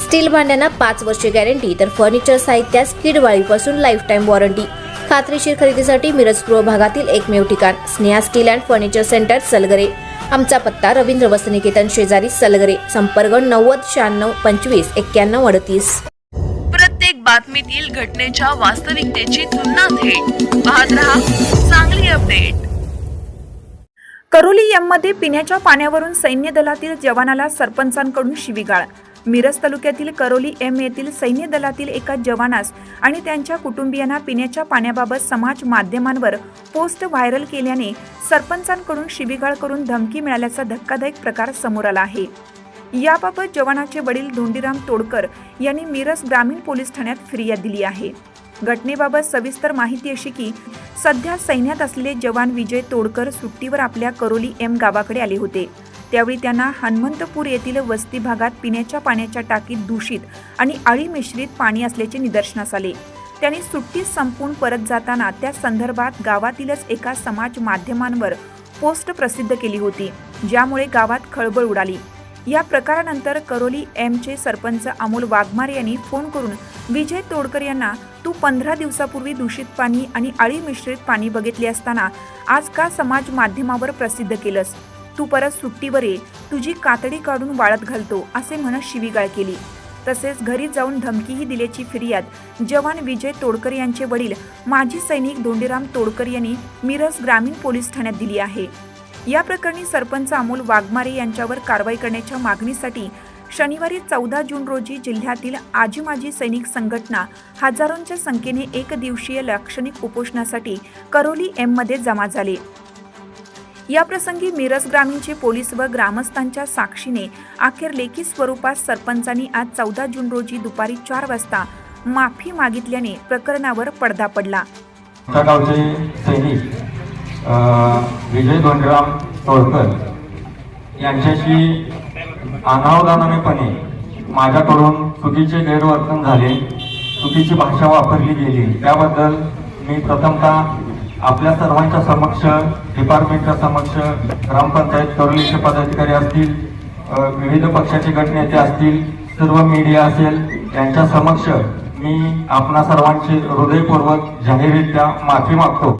Steel भांड्यांना पाच वर्षे guarantee तर फर्निचर साहित्यास किडवाळीपासून लाईफ टाईम वॉरंटी खात्रीशीर खरेदीसाठी मिरज पूर्व भागातील एकमेव ठिकाण Sneha steel and furniture centre Salgare. आमचा पत्ता रवींद्र वसनिकेतन शेजारी सलगरे. संपर्क नव्वद शहाण्णव पंचवीस एक्क्याण्णव अडतीस. प्रत्येक बातमीतील घटनेच्या वास्तविकतेची तुलना थेट पाहत रहा चांगली अपडेट. करोली यामध्ये पिण्याच्या पाण्यावरून सैन्य दलातील जवानाला सरपंचांकडून शिवीगाळ. मिरज तालुक्यातील करोली एम येथील सैन्य दलातील एका जवानास आणि त्यांच्या कुटुंबियांना पिण्याच्या पाण्याबाबत समाज माध्यमांवर पोस्ट व्हायरल केल्याने सरपंचांकडून शिबिगाळ करून धमकी मिळाल्याचा धक्कादायक प्रकार समोर आला आहे. याबाबत जवानाचे वडील धोंडीराम तोडकर यांनी मिरज ग्रामीण पोलीस ठाण्यात फिर्याद दिली आहे. घटनेबाबत सविस्तर माहिती अशी की सध्या सैन्यात असलेले जवान विजय तोडकर सुट्टीवर आपल्या करोली एम गावाकडे आले होते. त्यावेळी त्यांना हनुमंतपूर येथील वस्ती भागात पिण्याच्या पाण्याच्या टाकीत दूषित आणि अळी मिश्रित पाणी असल्याचे निदर्शनास आले. त्यांनी सुट्टी संपून परत जाताना त्या संदर्भात गावातीलच एका समाज माध्यमांवर पोस्ट प्रसिद्ध केली होती ज्यामुळे गावात खळबळ उडाली. या प्रकारानंतर करोली एमचे सरपंच अमोल वाघमारे यांनी फोन करून विजय तोडकर यांना तू पंधरा दिवसापूर्वी दूषित पाणी आणि अळी मिश्रित पाणी बघितले असताना आज का समाज माध्यमावर प्रसिद्ध केलंस? तू परत सुट्टीवर ये तुझी कातडी काढून वाळत घालतो असे म्हणत शिवीगाळ केली. तसेच घरी जाऊन धमकीही दिल्याची फिर्याद जवान विजय तोडकर यांचे वडील माजी सैनिक धोंडीराम तोडकर यांनी मिरज ग्रामीण पोलीस ठाण्यात दिली आहे. या प्रकरणी सरपंच अमोल वाघमारे यांच्यावर कारवाई करण्याच्या मागणीसाठी शनिवारी चौदा जून रोजी जिल्ह्यातील आजी माजी सैनिक संघटना हजारोंच्या संख्येने एक दिवसीय लाक्षणिक उपोषणासाठी करोली एममध्ये जमा झाले. याप्रसंगी मिरज ग्रामीणचे पोलीस व ग्रामस्थांच्या साक्षीने अखेर लेखी स्वरूपात सरपंचांनी आज चौदा जून रोजी दुपारी चार वाजता माफी मागितल्याने प्रकरणावर पडदा पडला. गावचे सैनिक विजय धोंडराम तोडकर यांच्याशी अनावधानानेपणे माझ्याकडून चुकीचे गैरवर्तन झाले चुकीची भाषा वापरली गेली. त्याबद्दल मी प्रथमतः आपल्या सर्वांच्या समक्ष डिपार्टमेंटच्या समक्ष ग्रामपंचायत करोलीचे पदाधिकारी असतील विविध पक्षाचे गटनेते असतील सर्व मीडिया असेल यांच्या समक्ष मी आपणा सर्वांचे हृदयपूर्वक जाहीररित्या माफी मागतो.